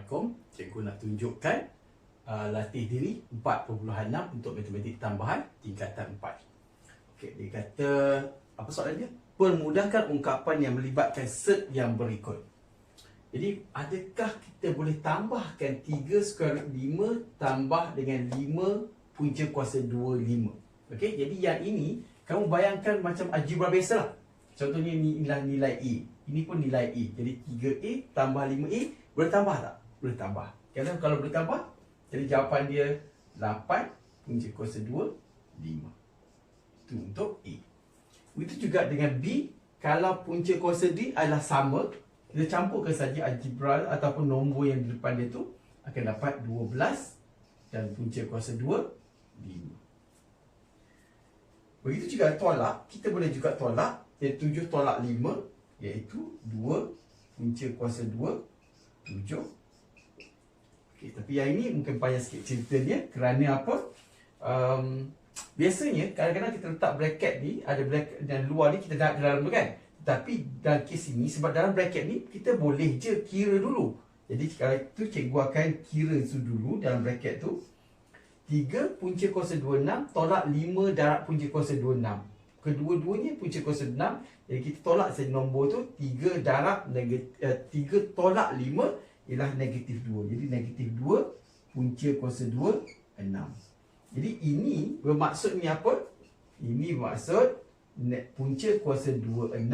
Assalamualaikum. Cikgu nak tunjukkan uh, latih diri 4.6 untuk matematik tambahan tingkatan 4. Okey, dia kata apa soalan dia? Permudahkan ungkapan yang melibatkan set yang berikut. Jadi, adakah kita boleh tambahkan 3 square root 5 tambah dengan 5 punca kuasa 2 5? Okey, jadi yang ini kamu bayangkan macam algebra biasa lah. Contohnya ni ialah nilai A. Ini pun nilai A. Jadi 3A tambah 5A boleh tambah tak? Boleh tambah. Kalau kalau boleh tambah, jadi jawapan dia 8 punca kuasa 2 5. Itu untuk A. Begitu juga dengan B, kalau punca kuasa D adalah sama, kita campurkan saja algebra ataupun nombor yang di depan dia tu akan dapat 12 dan punca kuasa 2 5. Begitu juga tolak, kita boleh juga tolak Iaitu 7 tolak 5 Iaitu 2 punca kuasa 2 7 okay, Tapi yang ini mungkin payah sikit cerita dia Kerana apa? Um, biasanya kadang-kadang kita letak bracket ni Ada bracket dan luar ni kita ke dalam kan? Tapi dalam kes ini sebab dalam bracket ni Kita boleh je kira dulu. Jadi kalau itu cikgu akan kira itu dulu dalam bracket tu. 3 punca kuasa 26 tolak 5 darab punca kuasa 26 kedua-duanya punca kuasa 6 jadi kita tolak saja nombor tu 3 darab negatif, eh, 3 tolak 5 ialah negatif 2 jadi negatif 2 punca kuasa 2 6 jadi ini bermaksud ni apa? Ini bermaksud punca kuasa 2 6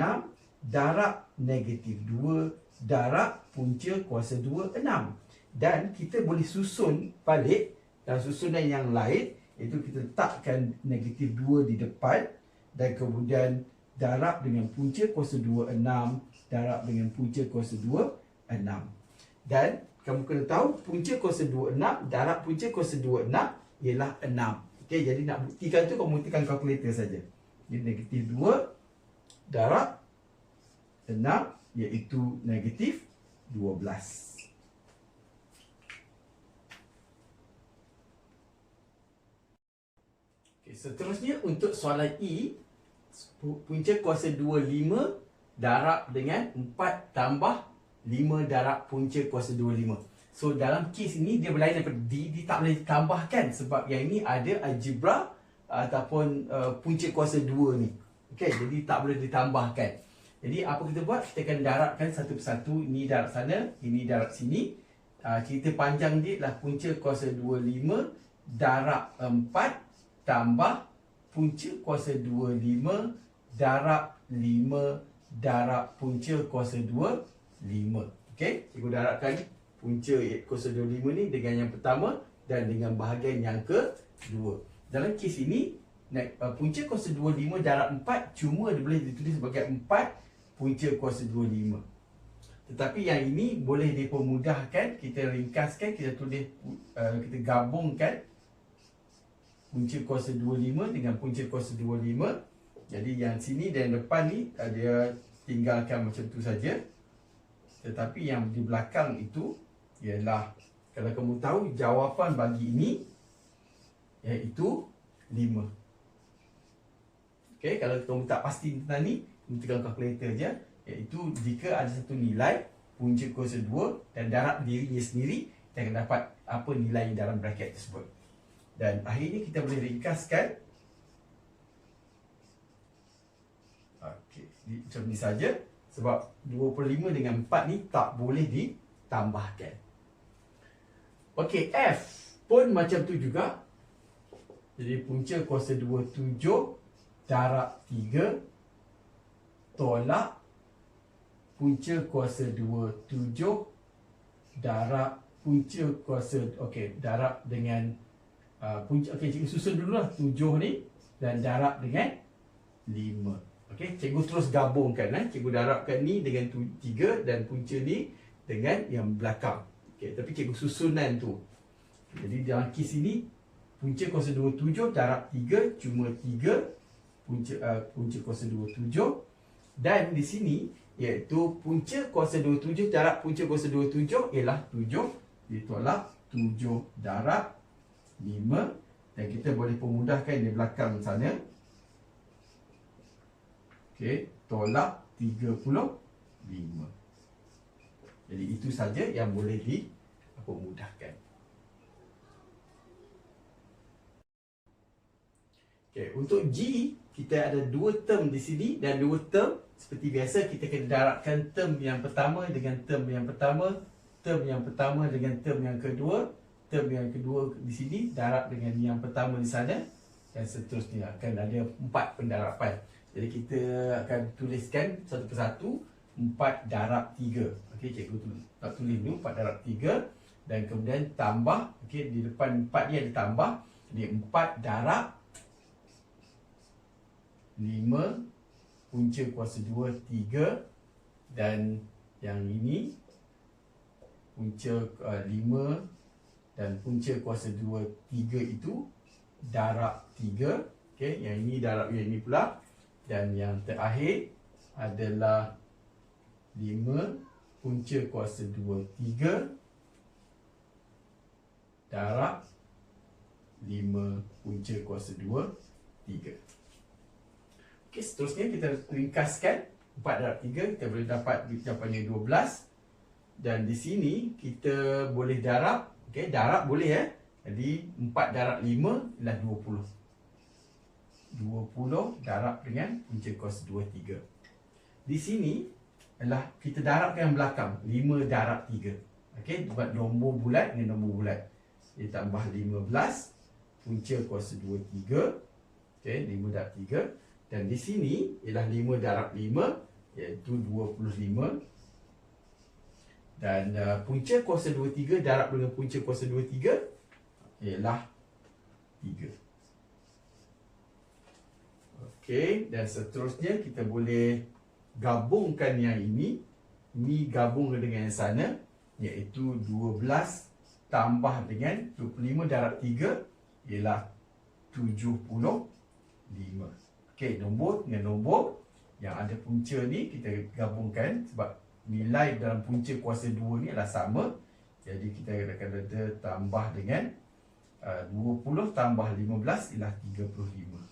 darab negatif 2 darab punca kuasa 2 6 dan kita boleh susun balik dan susunan yang lain itu kita letakkan negatif 2 di depan dan kemudian darab dengan punca kuasa 2 6 darab dengan punca kuasa 2 6 dan kamu kena tahu punca kuasa 2 6 darab punca kuasa 2 6 ialah 6 okey jadi nak buktikan tu kamu buktikan kalkulator saja. Jadi negatif 2 darab 6 iaitu negatif 12 Okay, seterusnya untuk soalan E punca kuasa 25 darab dengan 4 tambah 5 darab punca kuasa 25. So dalam kes ini dia berlainan daripada D, dia tak boleh ditambahkan sebab yang ini ada algebra ataupun uh, punca kuasa 2 ni. Okey, jadi tak boleh ditambahkan. Jadi apa kita buat? Kita akan darabkan satu persatu. Ini darab sana, ini darab sini. Uh, cerita panjang dia adalah punca kuasa 25 darab 4 tambah punca kuasa 25 darab 5 darab punca kuasa 2 5. Okey, cikgu darabkan punca kuasa 25 ni dengan yang pertama dan dengan bahagian yang kedua. Dalam kes ini uh, punca kuasa 25 darab 4 cuma dia boleh ditulis sebagai 4 punca kuasa 25. Tetapi yang ini boleh dipermudahkan, kita ringkaskan, kita tulis uh, kita gabungkan punca kuasa 25 dengan punca kuasa 25 jadi yang sini dan depan ni uh, dia tinggalkan macam tu saja tetapi yang di belakang itu ialah kalau kamu tahu jawapan bagi ini iaitu 5 Okay, kalau kamu tak pasti tentang ni kamu tekan kalkulator je iaitu jika ada satu nilai punca kuasa 2 dan darab dirinya sendiri kita akan dapat apa nilai dalam bracket tersebut. Dan akhirnya kita boleh ringkaskan. Okey, macam ni saja sebab 25 dengan 4 ni tak boleh ditambahkan. Okey, F pun macam tu juga. Jadi punca kuasa 2 7 darab 3 tolak punca kuasa 2 7 darab punca kuasa okey darab dengan uh, punca okey cikgu susun dulu lah tujuh ni dan darab dengan lima okey cikgu terus gabungkan eh. Cikgu darabkan ni dengan tu, tiga dan punca ni dengan yang belakang. Okey tapi cikgu susunan tu. Jadi dalam kes ini punca kuasa 27 darab 3 cuma 3 punca uh, punca kuasa 27 dan di sini iaitu punca kuasa 27 darab punca kuasa 27 ialah 7 ditolak 7 darab 5 dan kita boleh pemudahkan di belakang sana Okey, tolak 35 jadi itu saja yang boleh di apa mudahkan. Okay, untuk G kita ada dua term di sini dan dua term seperti biasa kita kena darabkan term yang pertama dengan term yang pertama, term yang pertama dengan term yang kedua, term yang kedua di sini darab dengan yang pertama di sana dan seterusnya akan ada empat pendarapan. Jadi kita akan tuliskan satu persatu empat darab tiga. Okey, cikgu tu nak tulis dulu empat darab tiga dan kemudian tambah okey di depan empat ni ada tambah. Jadi empat darab 5 punca kuasa 2 3 dan yang ini punca uh, 5 dan punca kuasa 2 3 itu darab 3 okey yang ini darab yang ini pula dan yang terakhir adalah 5 punca kuasa 2 3 darab 5 punca kuasa 2 3 Okey, seterusnya kita ringkaskan 4 darab 3 kita boleh dapat jawapannya 12 dan di sini kita boleh darab. Okey darab boleh eh? Jadi 4 darab 5 ialah 20 20 darab dengan punca kos 2 3 di sini ialah kita darabkan yang belakang 5 darab 3 okey buat nombor bulat dengan nombor bulat. Dia tambah 15 punca kos 2 3 okey 5 darab 3 dan di sini ialah 5 darab 5 iaitu 25 dan uh, punca kuasa 23 darab dengan punca kuasa 23 ialah 3 Okey dan seterusnya kita boleh gabungkan yang ini ini gabung dengan yang sana iaitu 12 tambah dengan 25 darab 3 ialah 75 Okey, nombor dengan nombor yang ada punca ni kita gabungkan sebab nilai dalam punca kuasa 2 ni adalah sama. Jadi kita akan ada tambah dengan uh, 20 tambah 15 ialah 35.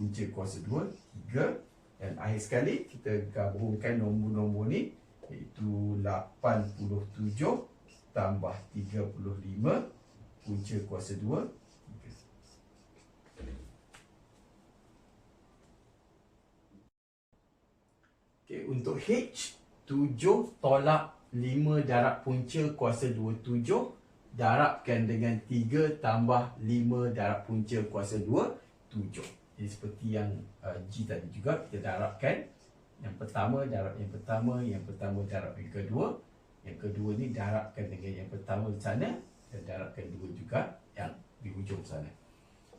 Punca kuasa 2 3 dan akhir sekali kita gabungkan nombor-nombor ni iaitu 87 tambah 35 punca kuasa 2 Okay, untuk H 7 tolak 5 darab punca kuasa 27 darabkan dengan 3 tambah 5 darab punca kuasa 2 7 jadi seperti yang uh, G tadi juga kita darabkan. Yang pertama darab yang pertama yang pertama darab yang kedua. Yang kedua ni darabkan dengan yang pertama di sana dan darabkan dua juga yang di hujung sana.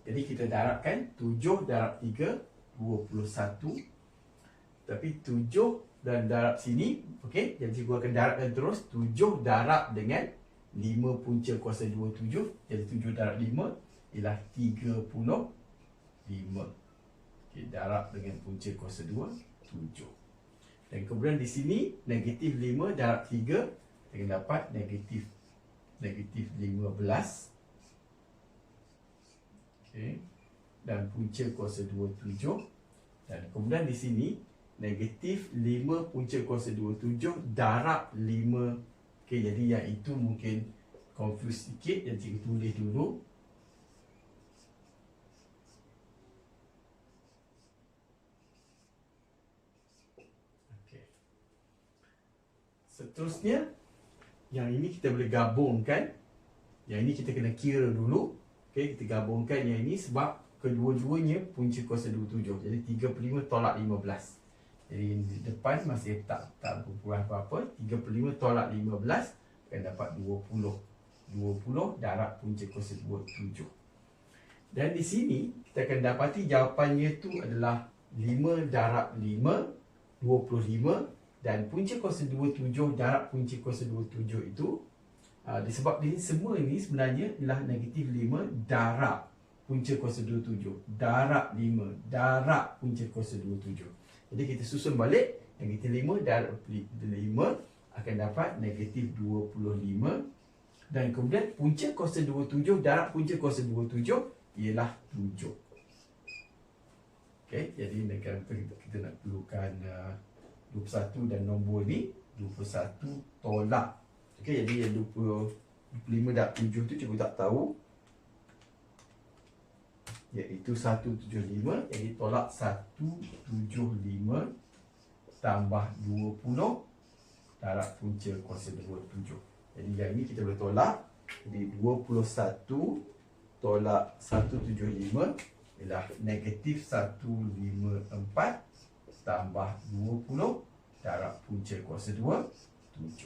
Jadi kita darabkan 7 darab 3 21 tapi tujuh dan darab sini Okey, jadi cikgu akan darabkan terus tujuh darab dengan lima punca kuasa dua tujuh. Jadi tujuh darab lima Ialah tiga puluh lima Okey, darab dengan punca kuasa dua tujuh. Dan kemudian di sini Negatif lima darab tiga Kita dapat negatif Negatif lima belas. Okey. Dan punca kuasa dua tujuh. Dan kemudian di sini negatif 5 punca kuasa 27 darab 5 okay, jadi yang itu mungkin confuse sikit cikgu tulis dulu okay. Seterusnya yang ini kita boleh gabungkan. Yang ini kita kena kira dulu. Okay, kita gabungkan yang ini sebab kedua-duanya punca kuasa 27 jadi 35 tolak 15 jadi di depan masih tak tak berkurang apa-apa. 35 tolak 15 akan dapat 20 20 darab punca kuasa 27 Dan di sini kita akan dapati jawapannya tu adalah 5 darab 5 25 Dan punca kuasa 27 darab punca kuasa 27 itu uh, Disebab ini semua ini sebenarnya adalah negatif 5 darab punca kuasa 27 Darab 5 darab punca kuasa 27 jadi kita susun balik Negatif 5 darab 5 Akan dapat negatif 25 Dan kemudian punca kuasa 27 Darab punca kuasa 27 Ialah 7 Okay, jadi kita, kita nak perlukan uh, 21 dan nombor ni 21 tolak Okey, jadi yang 20, 25 darab 7 tu cikgu tak tahu. Iaitu 175. Jadi tolak 175 tambah 20 darab punca kuasa 27. Jadi yang ini kita boleh tolak. Jadi 21 tolak 175 ialah negatif 154 tambah 20 darab punca kuasa 2, 7.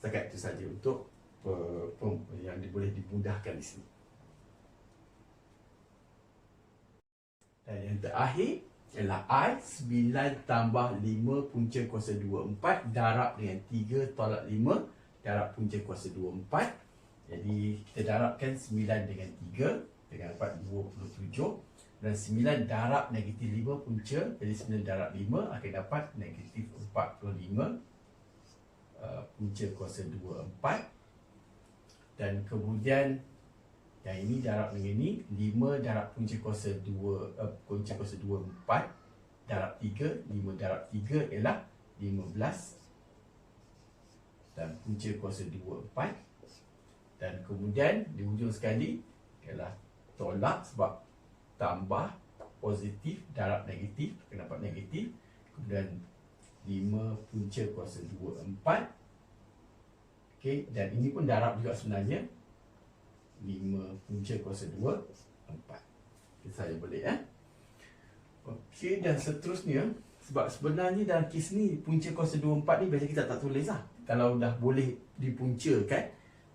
Setakat itu saja untuk uh, yang boleh dimudahkan di sini. Dan yang terakhir ialah I 9 tambah 5 punca kuasa 2, 4 darab dengan 3 tolak 5 darab punca kuasa 2, 4. Jadi kita darabkan 9 dengan 3 dengan dapat 27 dan 9 darab negatif 5 punca jadi 9 darab 5 akan dapat negatif 45 uh, punca kuasa 2 4 dan kemudian yang ini darab dengan ini 5 darab punca kuasa 2 uh, punca kuasa 2 4 darab 3 5 darab 3 ialah 15 dan punca kuasa 2 4 dan kemudian di hujung sekali ialah tolak sebab tambah positif darab negatif akan dapat negatif kemudian 5 punca kuasa 2 4 okey dan ini pun darab juga sebenarnya. 5 punca kuasa 2 4 okay, saya boleh eh? Okey dan seterusnya sebab sebenarnya dalam kes ni punca kuasa 2 4 ni biasa kita tak tulis lah. Kalau dah boleh dipuncakan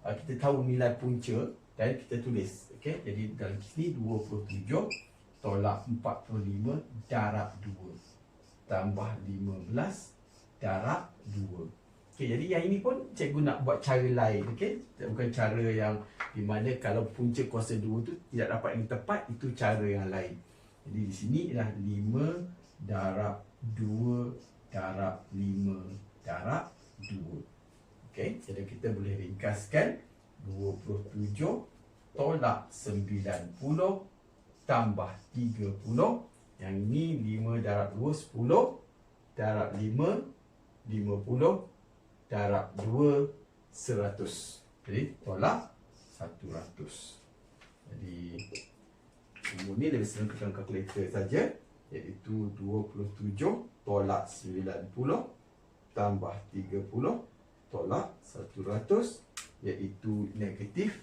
uh, kita tahu nilai punca dan kita tulis Okey, jadi dalam sini 27 tolak 45 darab 2 tambah 15 darab 2. Okey, jadi yang ini pun cikgu nak buat cara lain, okey? Bukan cara yang di mana kalau punca kuasa 2 tu tidak dapat yang tepat, itu cara yang lain. Jadi di sini ialah 5 darab 2 darab 5 darab 2. Okey, jadi kita boleh ringkaskan 27 tolak 90 tambah 30 yang ini 5 darab 2 10 darab 5 50 darab 2 100 jadi tolak 100 jadi umur ni lebih senang kekan kalkulator saja iaitu 27 tolak 90 tambah 30 tolak 100 iaitu negatif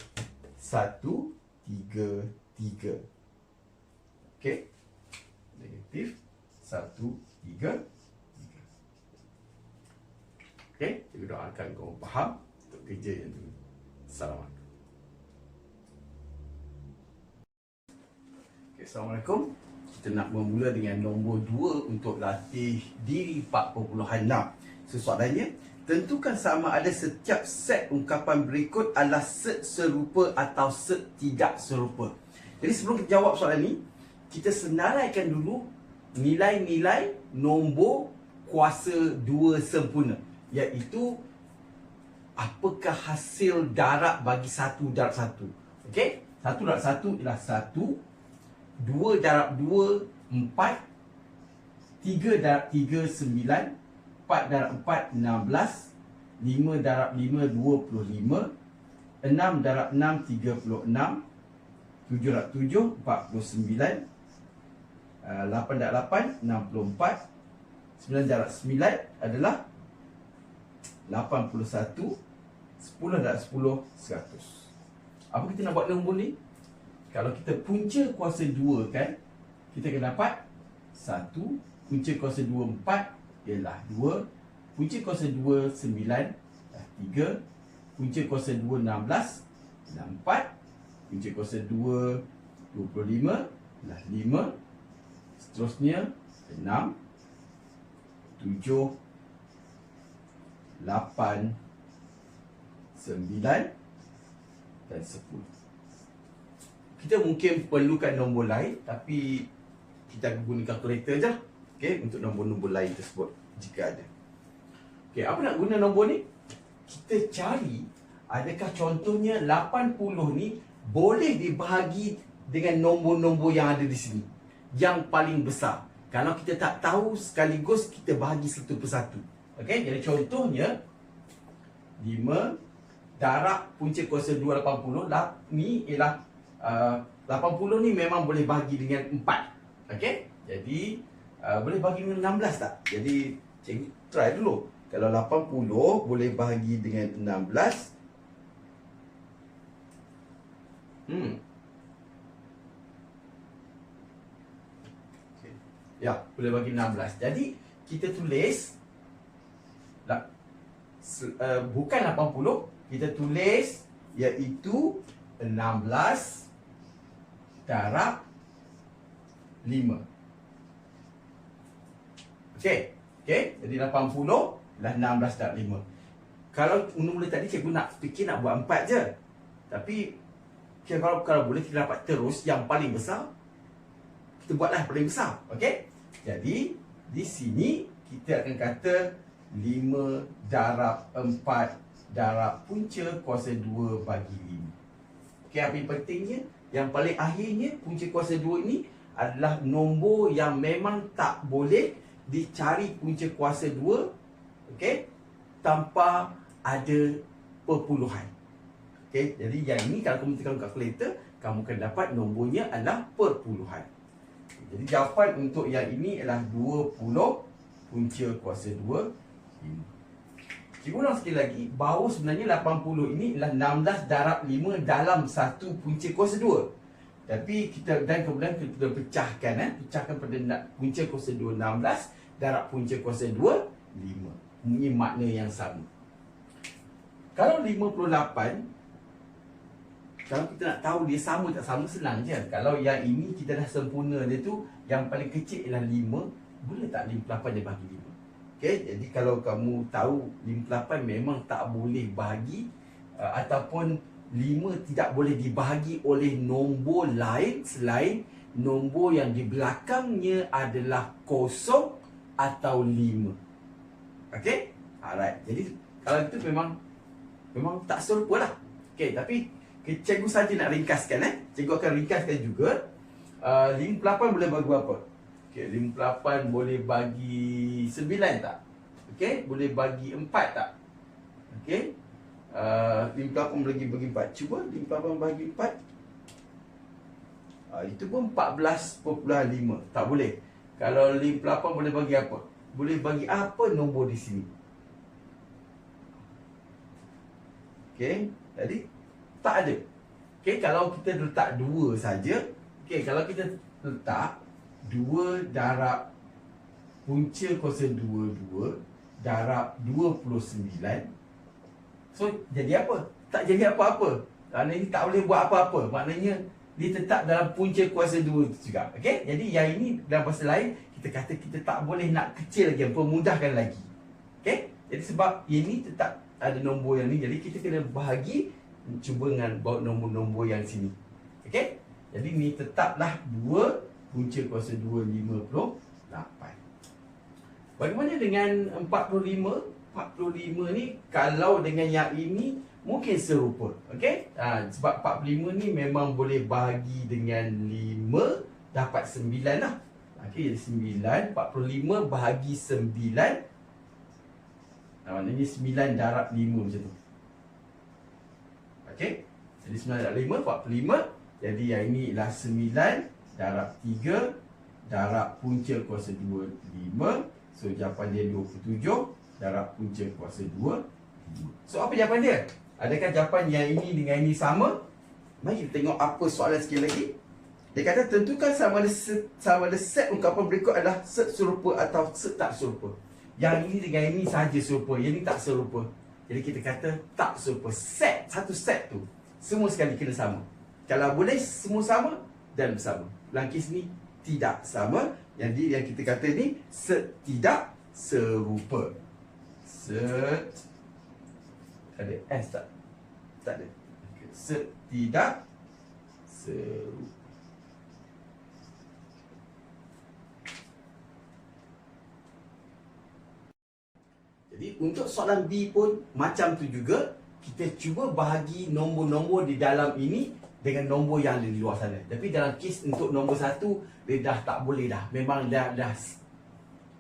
satu, tiga, tiga. Okey. Negatif. Satu, tiga, tiga. Okey. Kita doakan kau faham untuk kerja yang tu. Assalamualaikum. Assalamualaikum. Kita nak bermula dengan nombor dua untuk latih diri 4.6. Sesoalannya, Tentukan sama ada setiap set ungkapan berikut adalah set serupa atau set tidak serupa. Jadi sebelum kita jawab soalan ini, kita senaraikan dulu nilai-nilai nombor kuasa dua sempurna. Iaitu, apakah hasil darab bagi satu darab satu. Okey? Satu darab satu ialah satu. Dua darab dua, empat. Tiga darab tiga, sembilan. 4 darab 4 16 5 darab 5 25 6 darab 6 36 7 darab 7 49 8 darab 8 64 9 darab 9 adalah 81 10 darab 10 100 Apa kita nak buat nombor ni? Kalau kita punca kuasa 2 kan Kita akan dapat 1 Punca kuasa 2 4 ialah 2 Punca kuasa 2 9 dah 3 Punca kuasa 2 16 dah 4 Punca kuasa 2 25 dah 5 Seterusnya 6 7 8 9 dan 10 Kita mungkin perlukan nombor lain Tapi kita guna kalkulator je okay, untuk nombor-nombor lain tersebut jika ada. Okay, apa nak guna nombor ni? Kita cari adakah contohnya 80 ni boleh dibahagi dengan nombor-nombor yang ada di sini. Yang paling besar. Kalau kita tak tahu sekaligus kita bahagi satu persatu. Okay, jadi contohnya 5 darab punca kuasa 2 80 lah, ni ialah uh, 80 ni memang boleh bahagi dengan 4 okey jadi uh, boleh bahagi dengan 16 tak? Jadi cikgu try dulu. Kalau 80 boleh bahagi dengan 16 hmm. Okay. ya boleh bagi 16 jadi kita tulis lah, uh, bukan 80 kita tulis iaitu 16 darab 5 okey? Okey? Jadi 80 dah 16 darab 5 kalau mula-mula tadi cikgu nak fikir nak buat 4 je. Tapi okay, kalau kalau boleh kita dapat terus yang paling besar kita buatlah paling besar. Okey? Jadi di sini kita akan kata 5 darab 4 darab punca kuasa 2 bagi 5. Okey, apa yang pentingnya? Yang paling akhirnya punca kuasa 2 ini adalah nombor yang memang tak boleh dicari punca kuasa 2 okey tanpa ada perpuluhan. Okey, jadi yang ini kalau kamu tekan kalkulator, kamu akan dapat nombornya adalah perpuluhan. Jadi jawapan untuk yang ini adalah 20 punca kuasa 2 Cikgu ulang sekali lagi Bahawa sebenarnya 80 ini adalah 16 darab 5 dalam satu punca kuasa 2 Tapi kita dan kemudian kita pecahkan eh? Pecahkan pada punca kuasa 2 16 Darab punca kuasa 2 5 Ini makna yang sama. Kalau 58 kalau kita nak tahu dia sama tak sama senang je. Kalau yang ini kita dah sempurna dia tu Yang paling kecil ialah 5 Boleh tak 58 dia bagi 5 Okay, jadi kalau kamu tahu 58 memang tak boleh bahagi uh, ataupun 5 tidak boleh dibahagi oleh nombor lain selain nombor yang di belakangnya adalah kosong atau 5. Okay? Alright. Jadi kalau itu memang memang tak serupa lah. Okay, tapi cikgu saja nak ringkaskan eh. Cikgu akan ringkaskan juga. Uh, 58 boleh bagi apa? Okey, 58 boleh bagi 9 tak? Okey, boleh bagi 4 tak? Okey. Uh, 58 boleh bagi 4. Cuba 58 bagi 4. Uh, itu pun 14.5. Tak boleh. Kalau 58 boleh bagi apa? Boleh bagi apa nombor di sini? Okey, jadi tak ada. Okey, kalau kita letak 2 saja, okey, kalau kita letak 2 darab punca kuasa 2 2 darab 29 so jadi apa tak jadi apa-apa maknanya tak boleh buat apa-apa maknanya dia tetap dalam punca kuasa 2 juga okey jadi yang ini dalam bahasa lain kita kata kita tak boleh nak kecil lagi memudahkan lagi okey jadi sebab ini tetap ada nombor yang ni jadi kita kena bahagi cuba dengan bawa nombor-nombor yang sini okey jadi ni tetaplah 2 punca kuasa 258. Bagaimana dengan 45? 45 ni kalau dengan yang ini mungkin serupa. Okey? Ha, sebab 45 ni memang boleh bahagi dengan 5 dapat 9 lah. Okey, jadi 9 45 bahagi 9 Ha, maknanya 9 darab 5 macam tu. Okey? Jadi 9 darab 5 45. Jadi yang ini ialah 9 darab 3 darab punca kuasa 2 5 so jawapan dia 27 darab punca kuasa 2 5 so apa jawapan dia adakah jawapan yang ini dengan ini sama? Mari kita tengok apa soalan sekali lagi. Dia kata tentukan sama ada set, sama ada set ungkapan berikut adalah set serupa atau set tak serupa. Yang ini dengan ini sahaja serupa yang ini tak serupa. Jadi kita kata tak serupa. Set satu set tu semua sekali kena sama. Kalau boleh semua sama dan bersama langkis ni tidak sama. Yang di yang kita kata ni setidak serupa. Set ada s tak tak ada setidak serupa Jadi untuk soalan B pun macam tu juga kita cuba bahagi nombor-nombor di dalam ini dengan nombor yang ada di luar sana. Tapi dalam kes untuk nombor satu, dia dah tak boleh dah. Memang dah dah,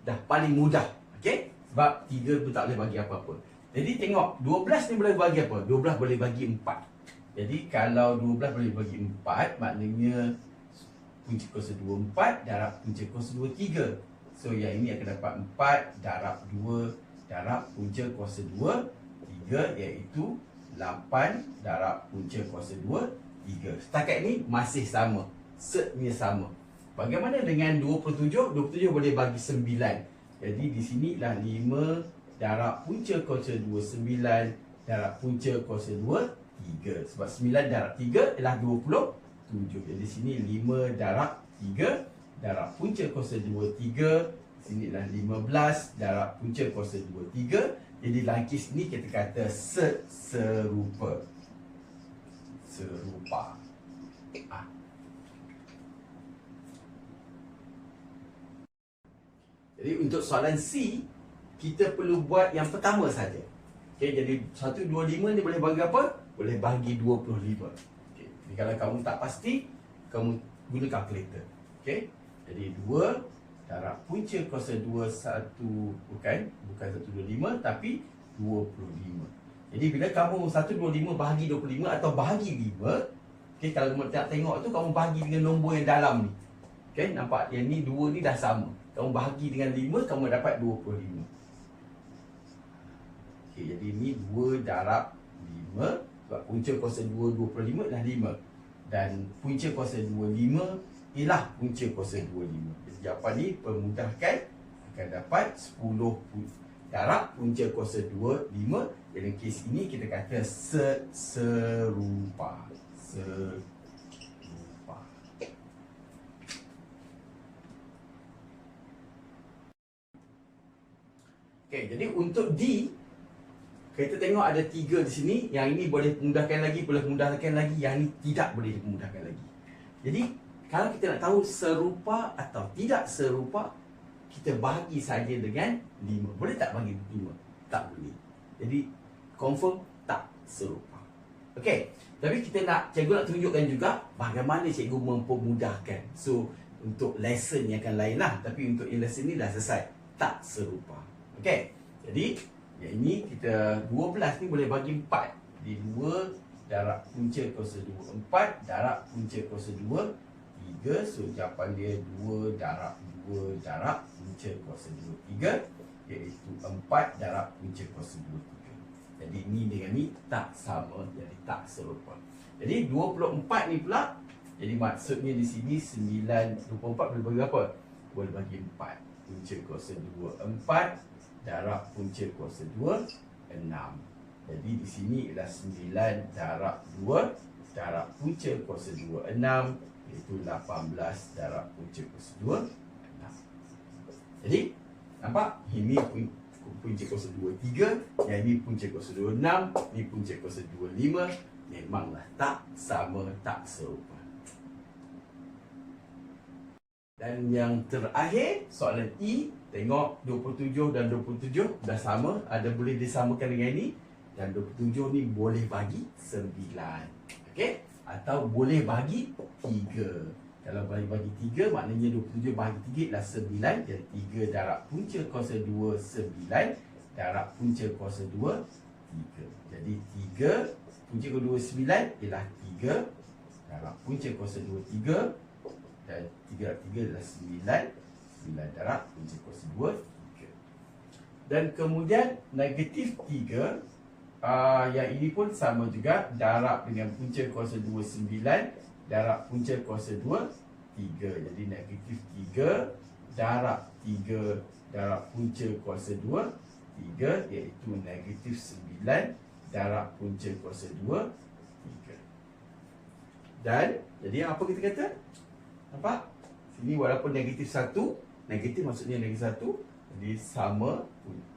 dah paling mudah. Okay? Sebab tiga pun tak boleh bagi apa-apa. Jadi tengok 12 ni boleh bagi apa? 12 boleh bagi 4. Jadi kalau 12 boleh bagi 4 maknanya punca kuasa 2 4 darab punca kuasa 2 3. So yang ini akan dapat 4 darab 2 darab punca kuasa 2 3 iaitu 8 darab punca kuasa 2 3. Setakat ni masih sama. Setnya sama. Bagaimana dengan 27? 27 boleh bagi 9. Jadi di sini lah 5 darab punca kuasa 2 9 darab punca kuasa 2 3. Sebab 9 darab 3 ialah 27. Jadi di sini 5 darab 3 darab punca kuasa 2 3 sini lah 15 darab punca kuasa 2 3 jadi langkis ni kita kata serupa serupa ah. jadi untuk soalan C kita perlu buat yang pertama saja Okay, jadi 125 ni boleh bagi apa? Boleh bagi 25 okay. Jadi kalau kamu tak pasti Kamu guna kalkulator Okay Jadi 2 darab punca kuasa 2 1 bukan bukan 125 tapi 25. Jadi bila kamu 125 bahagi 25 atau bahagi 5, okey kalau kamu tak tengok tu kamu bahagi dengan nombor yang dalam ni. Okey nampak yang ni 2 ni dah sama. Kamu bahagi dengan 5 kamu dapat 25. Okey jadi ni 2 darab 5 sebab punca kuasa 2 25 dah 5 dan punca kuasa 25 ialah punca kuasa 25. Jadi jawapan ni permudahkan akan dapat 10 darab punca kuasa 2 5. Dalam kes ini kita kata se serupa. Serupa. Okey, jadi untuk D kita tengok ada tiga di sini. Yang ini boleh mudahkan lagi, boleh mudahkan lagi. Yang ini tidak boleh mudahkan lagi. Jadi kalau kita nak tahu serupa atau tidak serupa, kita bagi saja dengan 5. Boleh tak bagi 5? Tak boleh. Jadi, confirm tak serupa. Okey. Tapi kita nak, cikgu nak tunjukkan juga bagaimana cikgu mempermudahkan. So, untuk lesson yang akan lain lah. Tapi untuk lesson ni dah selesai. Tak serupa. Okey. Jadi, yang ini kita 12 ni boleh bagi 4. Jadi 2 darab punca kuasa 2. 4 darab punca kuasa 2. 3 So jawapan dia 2 darab 2 darab punca kuasa 2 3 Iaitu 4 darab punca kuasa 2 3 Jadi ni dengan ni tak sama Jadi tak serupa Jadi 24 ni pula Jadi maksudnya di sini 9 24 boleh bagi apa? Boleh bagi 4 Punca kuasa 2 4 darab punca kuasa 2 6 Jadi di sini ialah 9 darab 2 Darab punca kuasa 2 6 Iaitu 18 darab punca kuasa 2 Jadi Nampak? Ini punca kuasa 2 3 Yang ini punca kuasa 2 6 Ini punca kuasa 2 5 Memanglah tak sama Tak serupa. Dan yang terakhir soalan E Tengok 27 dan 27 dah sama Ada boleh disamakan dengan ini Dan 27 ni boleh bagi 9 Okey atau boleh bagi 3 kalau bagi bagi 3 maknanya 27 bagi 3 ialah 9 jadi 3 darab punca kuasa 2 9 darab punca kuasa 2 3 jadi 3 punca kuasa 2 9 ialah 3 darab punca kuasa 2 3 dan 3 darab 3 ialah 9 9 darab punca kuasa 2 3 dan kemudian negatif 3 uh, yang ini pun sama juga. Darab dengan punca kuasa 2 9 darab punca kuasa 2 3 jadi negatif 3 darab 3 darab punca kuasa 2 3 iaitu negatif 9 darab punca kuasa 2 3 dan jadi apa kita kata? Nampak? Sini walaupun negatif 1 negatif maksudnya negatif 1 jadi sama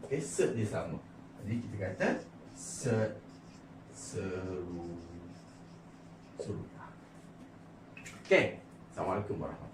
okay, set dia sama jadi kita kata se seru seru. Okey. Assalamualaikum warahmatullahi